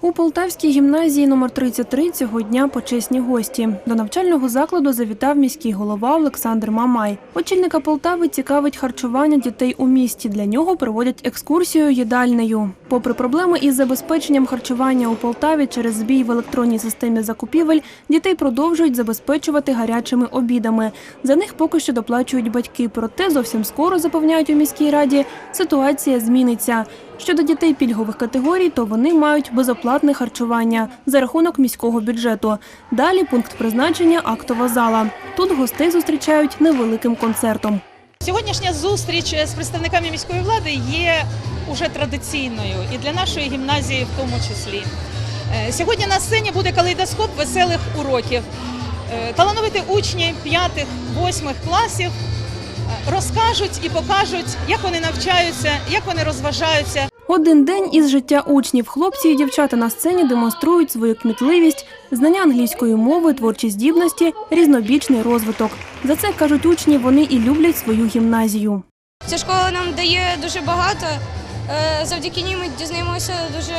У Полтавській гімназії номер 33 цього дня почесні гості. До навчального закладу завітав міський голова Олександр Мамай. Очільника Полтави цікавить харчування дітей у місті. Для нього проводять екскурсію їдальнею. Попри проблеми із забезпеченням харчування у Полтаві через збій в електронній системі закупівель, дітей продовжують забезпечувати гарячими обідами. За них поки що доплачують батьки. Проте зовсім скоро запевняють у міській раді, ситуація зміниться. Щодо дітей пільгових категорій, то вони мають безоплатне харчування за рахунок міського бюджету. Далі пункт призначення актова зала. Тут гостей зустрічають невеликим концертом. Сьогоднішня зустріч з представниками міської влади є уже традиційною і для нашої гімназії в тому числі. Е, Сьогодні на сцені буде калейдоскоп веселих уроків. Е, Талановиті учні 5-8 класів е, розкажуть і покажуть, як вони навчаються, як вони розважаються. Один день із життя учнів. Хлопці і дівчата на сцені демонструють свою кмітливість, знання англійської мови, творчі здібності, різнобічний розвиток. За це кажуть учні, вони і люблять свою гімназію. Ця школа нам дає дуже багато. Е, Завдяки ній ми дізнаємося дуже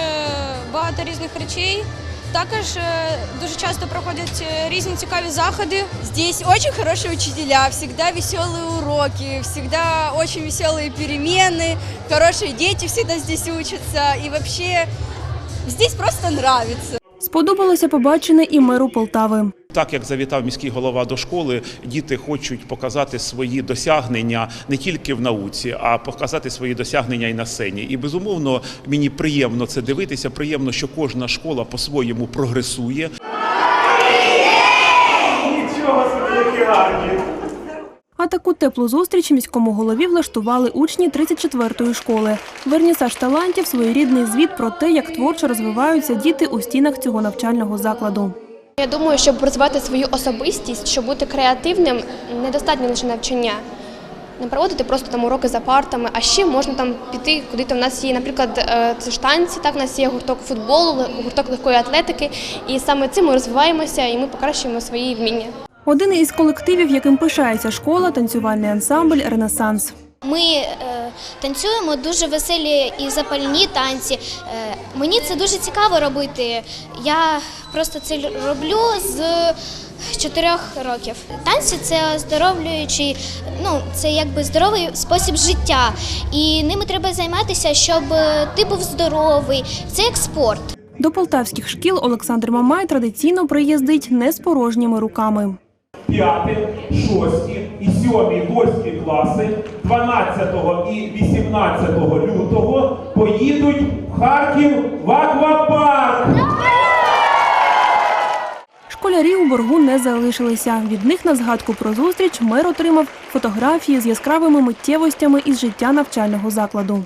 багато різних речей. Також е, дуже часто проходять е, різні цікаві заходи. Здесь очень хорошие учителя, всегда веселые уроки, всегда очень веселые перемены, хорошие дети всегда здесь учатся. И вообще здесь просто нравится. Сподобалося побачене і меру Полтави. Так як завітав міський голова до школи, діти хочуть показати свої досягнення не тільки в науці, а показати свої досягнення і на сцені. І безумовно мені приємно це дивитися. Приємно, що кожна школа по-своєму прогресує. А таку теплу зустріч міському голові влаштували учні 34-ї школи. Вернісаж талантів своєрідний звіт про те, як творчо розвиваються діти у стінах цього навчального закладу. Я думаю, щоб розвивати свою особистість, щоб бути креативним, недостатньо лише навчання. Не проводити просто там уроки за партами, а ще можна там піти, куди там у нас є, наприклад, е, це ж танці, так, у нас є гурток футболу, гурток легкої атлетики, і саме цим ми розвиваємося і ми покращуємо свої вміння. Один із колективів, яким пишається школа, танцювальний ансамбль Ренесанс. Ми е, танцюємо дуже веселі і запальні танці. Е, мені це дуже цікаво робити. Я просто це роблю з чотирьох років. Танці це оздоровлюючий, ну це якби здоровий спосіб життя. І ними треба займатися, щоб ти був здоровий. Це як спорт. До полтавських шкіл Олександр Мамай традиційно приїздить не з порожніми руками. 5, 6 і 7, 8 класи 12 і 18 лютого поїдуть в Харків в аквапарк. Школярі у боргу не залишилися. Від них на згадку про зустріч мер отримав фотографії з яскравими миттєвостями із життя навчального закладу.